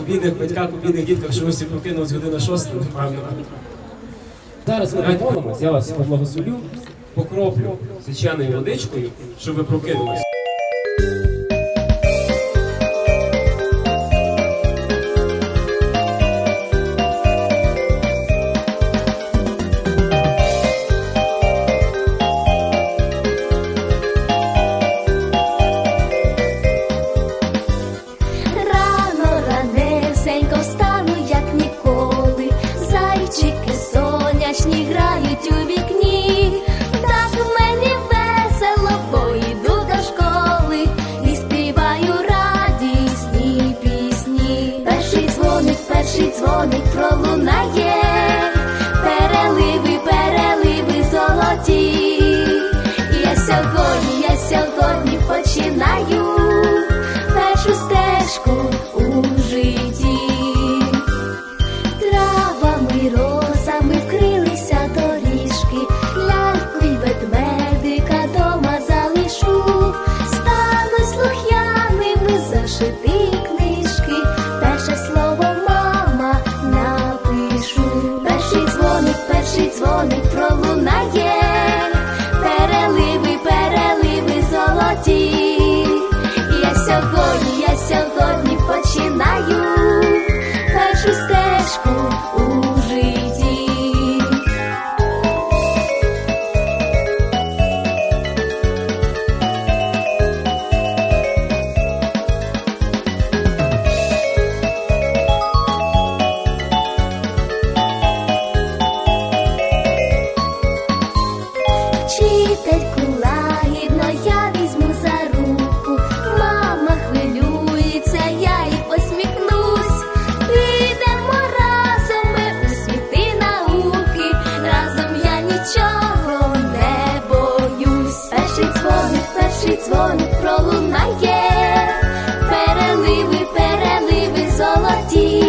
У бідних батьках, у бідних дітках, що усі покинулись година шоста, напевно. Зараз ми молимось, я вас поблагословлю, покроплю звичайною водичкою, щоб ви прокинулись. дзвоник пролунає, переливи, переливи золоті. Я сьогодні, я сьогодні починаю. 叫做 дзвоник пролунає, переливи, переливи золоті.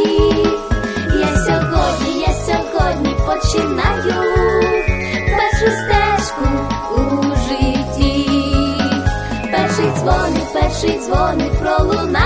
Я сьогодні, я сьогодні починаю першу стежку у житті, перший дзвоник, перший дзвоник пролунає.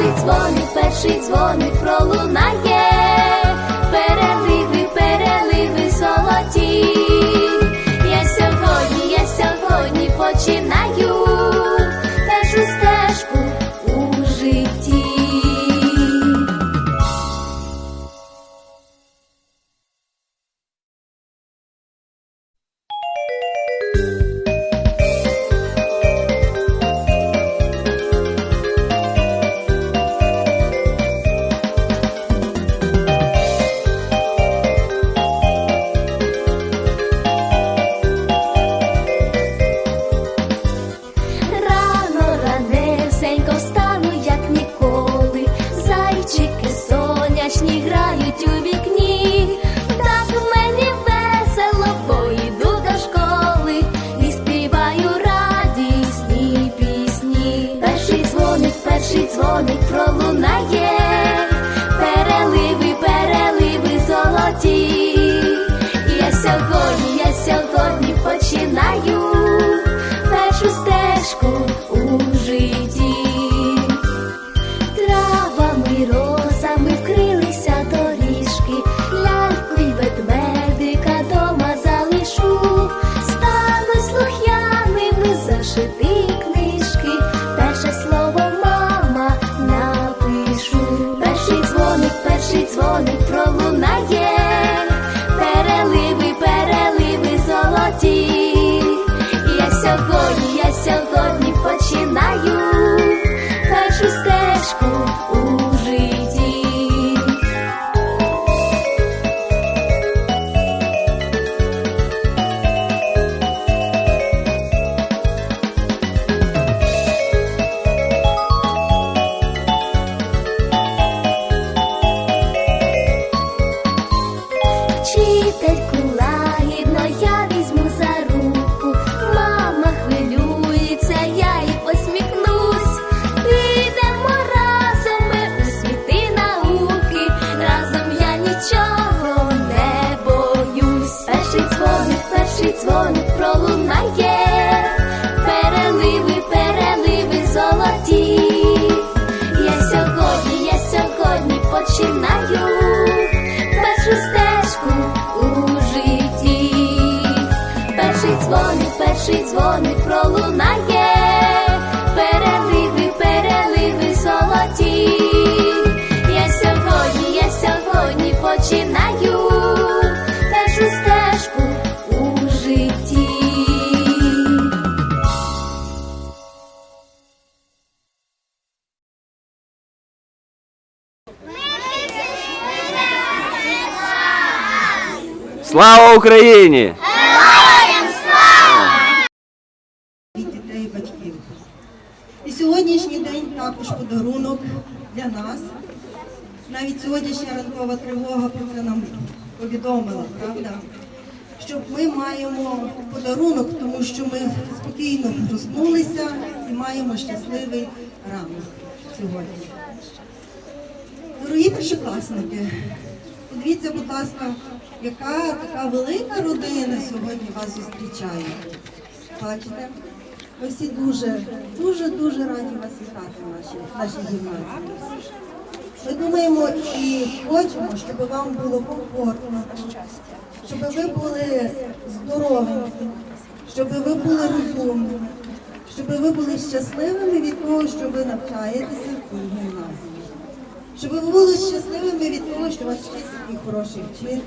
перший дзвоник, перший дзвоник пролунає. Слава Україні! від дітей і батьків. І сьогоднішній день також подарунок для нас. Навіть сьогоднішня ранкова тривога про це нам повідомила, правда? Що ми маємо подарунок, тому що ми спокійно проснулися і маємо щасливий ранок сьогодні. Дорогі першокласники, подивіться, будь ласка, яка така велика родина сьогодні вас зустрічає. Бачите? Ми всі дуже, дуже, дуже раді вас вітати в нашій, гімназії. Ми думаємо і хочемо, щоб вам було комфортно, щоб ви були здоровенькі, щоб ви були розумними, щоб ви були щасливими від того, що ви навчаєтеся в гімназії. Щоб ви були щасливими від того, що у вас вчить такий хороший вчитель,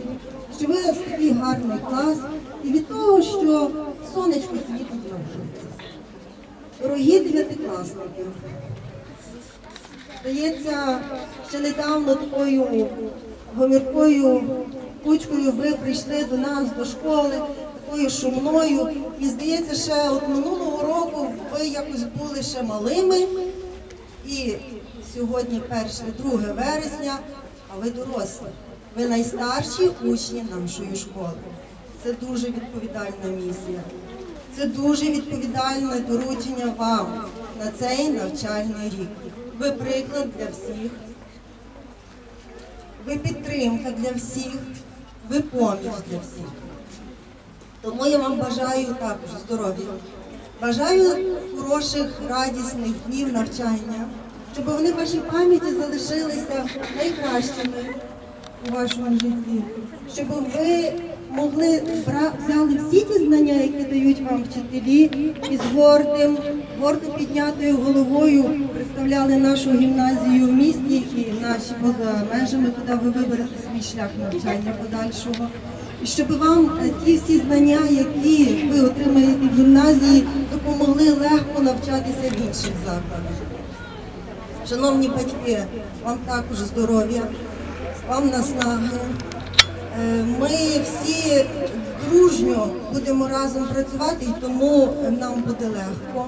що ви вас такий гарний клас, і від того, що сонечко світить на вулиці. Дорогі дев'ятикласники, здається, ще недавно такою гоміркою кучкою ви прийшли до нас до школи, такою шумною. І здається, ще от минулого року ви якось були ще малими. І сьогодні 1 2 вересня, а ви дорослі. Ви найстарші учні нашої школи. Це дуже відповідальна місія. Це дуже відповідальне доручення вам на цей навчальний рік. Ви приклад для всіх, ви підтримка для всіх, ви поміч для всіх. Тому я вам бажаю також здоров'я. Бажаю хороших, радісних днів навчання. Щоб вони в вашій пам'яті залишилися найкращими у вашому житті, щоб ви могли взяли всі ті знання, які дають вам вчителі, і з гордим, гордо піднятою головою представляли нашу гімназію в місті і наші поза межами, куди ви виберете свій шлях навчання подальшого. І щоб вам ті всі знання, які ви отримаєте в гімназії, допомогли легко навчатися в інших закладах. Шановні батьки, вам також здоров'я, вам наснаги. Е, Ми всі дружньо будемо разом працювати, і тому нам буде легко.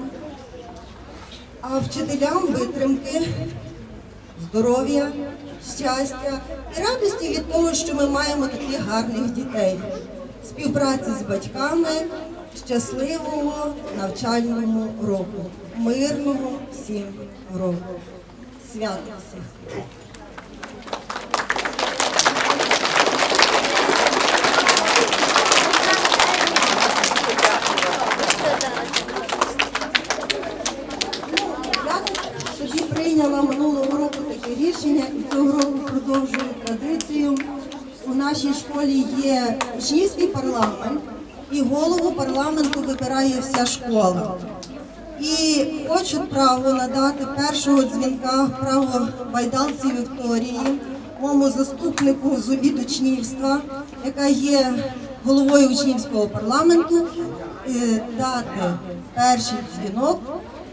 А вчителям витримки, здоров'я, щастя і радості від того, що ми маємо таких гарних дітей. Співпраці з батьками, щасливого навчального року, мирного всім року. Всіх! Собі прийняла минулого року таке рішення і цього року продовжую традицію. У нашій школі є учнівський парламент, і голову парламенту вибирає вся школа. І хочу право надати першого дзвінка право байдалці Вікторії, моєму заступнику з учнівства, яка є головою учнівського парламенту, е, дати перший дзвінок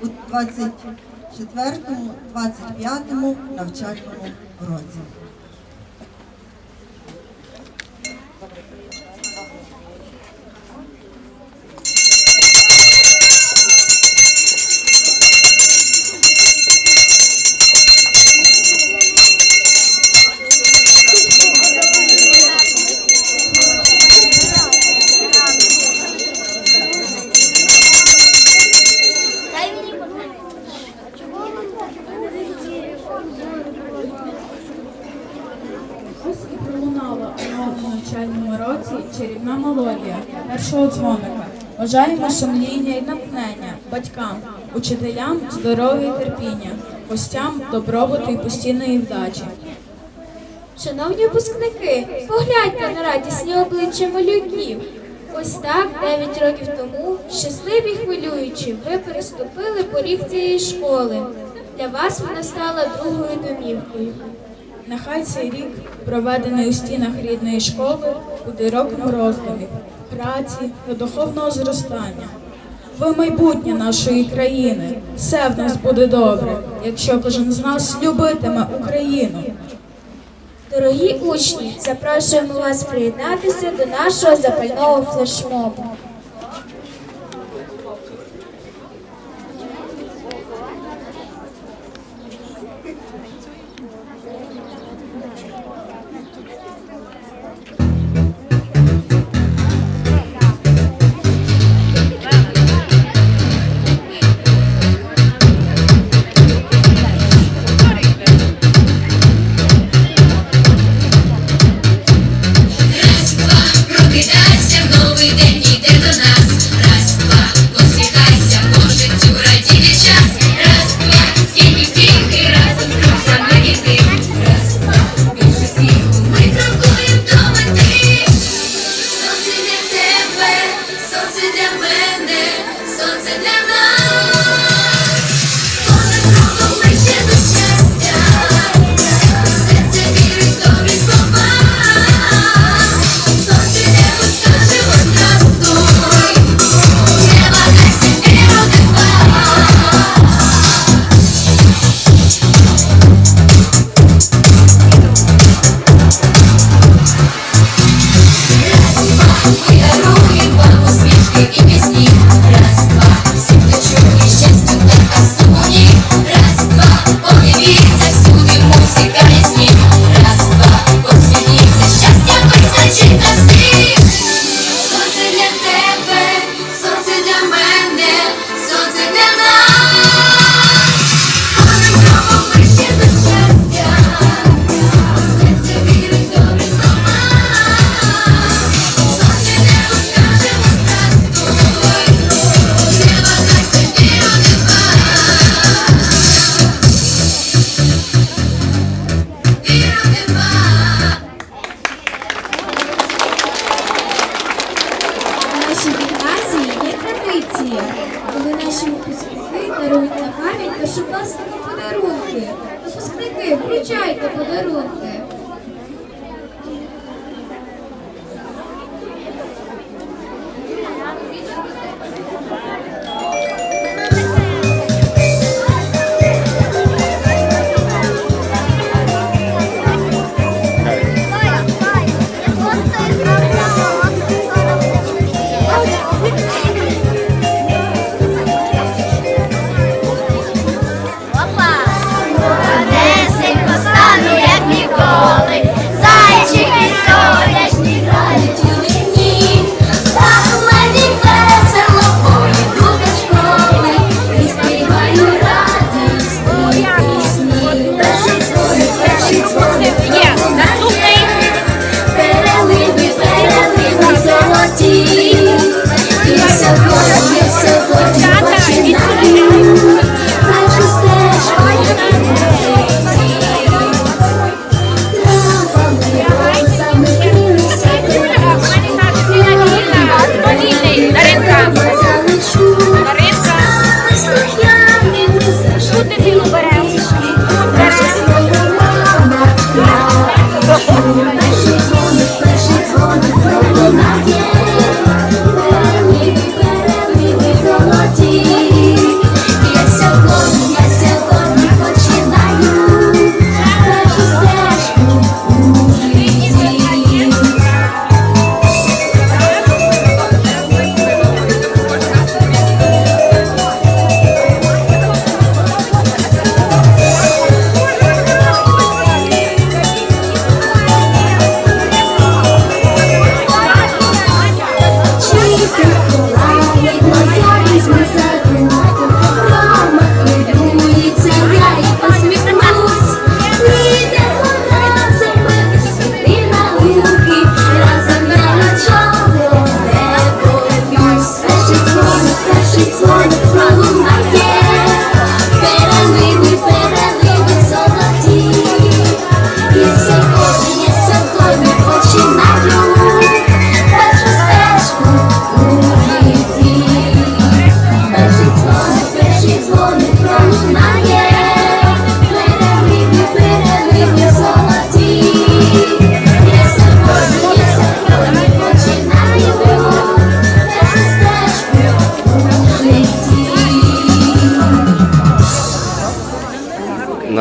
у 24-25 навчальному році. Ось і пролунала у новому навчальному році чарівна мелодія першого дзвоника. Бажаємо сумління і натхнення батькам, учителям здоров'я і терпіння, гостям добробуту і постійної вдачі. Шановні випускники, погляньте на радісні обличчя малюків. Ось так, 9 років тому, щасливі й хвилюючи, ви переступили поріг цієї школи. Для вас вона стала другою домівкою. Нехай цей рік, проведений у стінах рідної школи, буде роком роздумів, праці та духовного зростання. Ви майбутнє нашої країни. Все в нас буде добре, якщо кожен з нас любитиме Україну. Дорогі учні, запрошуємо вас приєднатися до нашого запального флешмобу.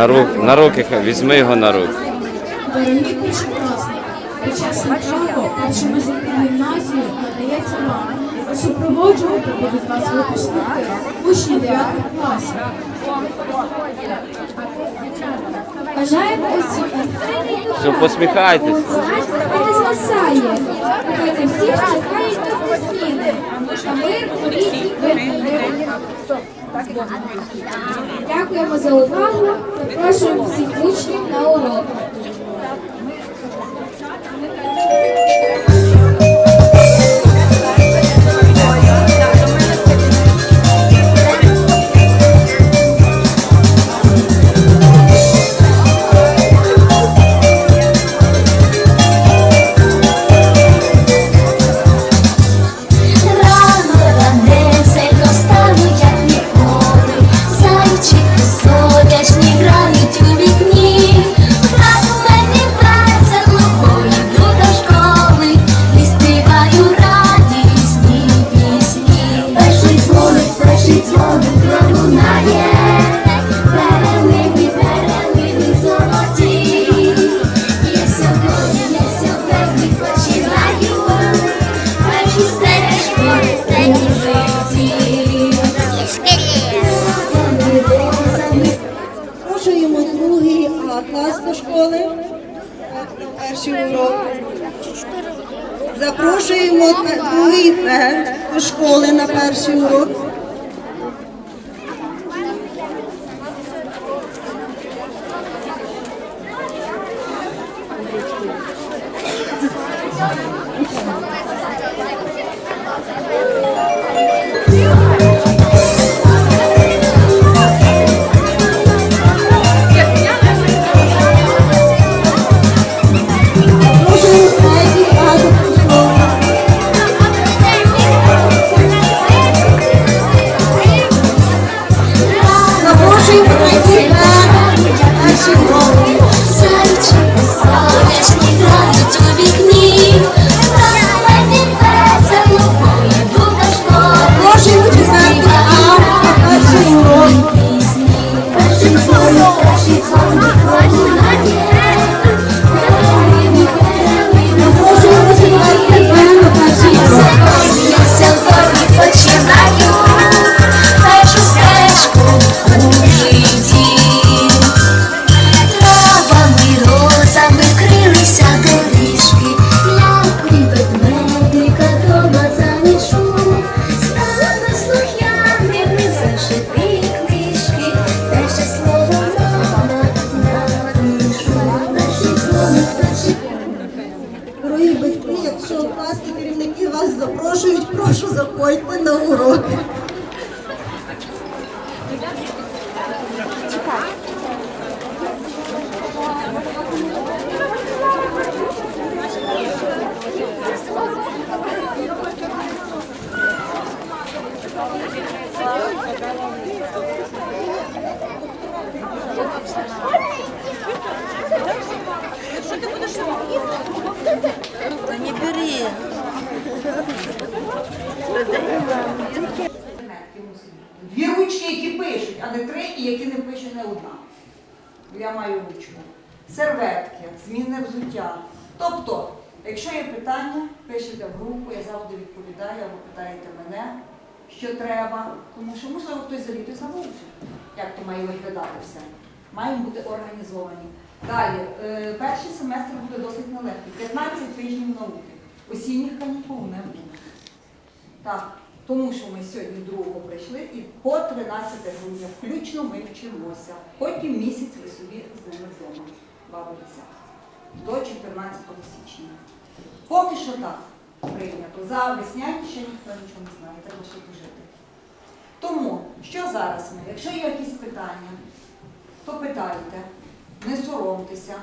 На рук, на руки, візьми його на руки. Дорогі першокласники, під час етапу першому гімназію надається вам супроводжувати від вас випускники учні 9 класів. Бажаємо усім Все, посміхайтесь. Розвасає, коли всі чекають зміни, а ми в рідні Дякуємо за увагу. Запрошуємо всіх учнів на уроки. школи на перший урок. Дві ручки, які пишуть, а не три, які не пише не одна. Я маю ручку. Серветки, змінне взуття. Тобто, якщо є питання, пишете в групу, я завжди відповідаю, або питаєте мене, що треба. Тому що, можливо, хтось за літо забув, вже, як то має виглядати все. Маємо бути організовані. Далі, е, перший семестр буде досить нелегкий. 15 тижнів науки. Осінніх канікул не. Так, тому що ми сьогодні другого прийшли і по 13 грудня включно ми вчимося. Потім місяць ви собі з ними вдома бавитеся. До 14 січня. Поки що так прийнято. За весняні ще ніхто нічого не знає, треба ще пожити. Тому, що зараз ми? Якщо є якісь питання, то питайте, не соромтеся.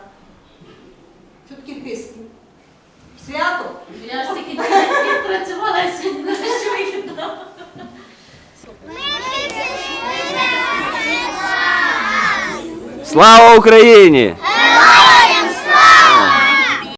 Що таке киски? Свято? Я ж тільки відпрацювала сьогодні на що вихідно. Слава Україні!